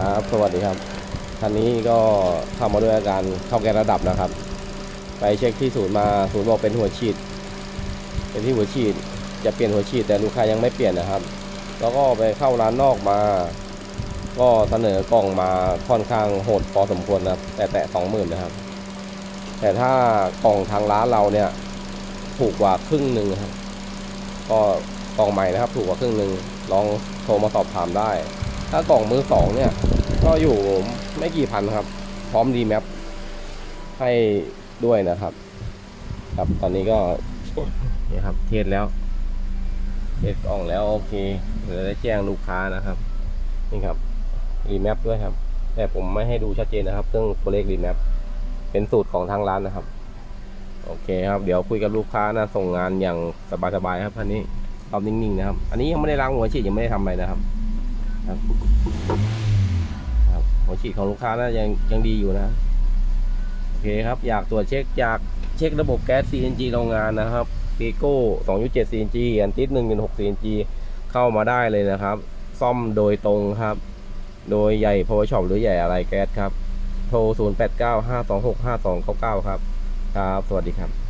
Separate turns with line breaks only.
ครับสวัสดีครับคันนี้ก็เข้ามาด้วยอาการเข้าแก๊สระดับนะครับ ไปเช็คที่ศูนย์มาศูนย์บอกเป็นหัวฉีด เป็นที่หัวฉีดจะเปลี่ยนหัวฉีด แต่ลูกค้ายังไม่เปลี่ยนนะครับ แล้วก็ไปเข้าร้านนอกมา ก็เสนอกล่องมาค่อนข้างโหดพอสมควรนะครับ แต่แต่สองหมื่นนะครับ แต่ถ้ากล่องทางร้านเราเนี่ยถูกกว่าครึ่งหนึ่งครับก็กล่องใหม่นะครับ ถูกกว่าครึ่งหนึ่งลองโทรมาสอบถามได้ ถ้ากล่องมือสองเนี่ย ก็อยู่ไม่กี่พันครับ พร้อมดีแมปให้ด้วยนะครับ ครับตอนนี้ก็นี่ครับ เทสแล้วเทสกล่องแล้วโอเคเดี๋ยวได้แจ้งลูกค้านะครับนี่ครับรีแมปด้วยครับ แต่ผมไม่ให้ดูชัดเจนนะครับเครื่องตัวเลขรีแมปเป็นสูตรของทางร้านนะครับ โอเคครับ เดี๋ยวคุยกับลูกค้านะส่งงานอย่างสบายๆครับอันนี้เอานิ่งๆนะครับ อันนี้ยังไม่ได้ล้างหัวฉีดยังไม่ได้ทำอะไรนะครับ ครับครับหัวฉีดของลูกค้านะยังยังดีอยู่นะโอเคครับอยากตรวจเช็คอยากเช็คระบบแก๊ส CNG โรงงานนะครับปีโก้2.7 CNG อันติด1.6 CNG เข้ามาได้เลยนะครับ ซ่อมโดยตรงครับ โดยใหญ่ Power Shop หรือใหญ่อะไรแก๊สครับ โทร 0895265299 ครับ ครับ สวัสดีครับ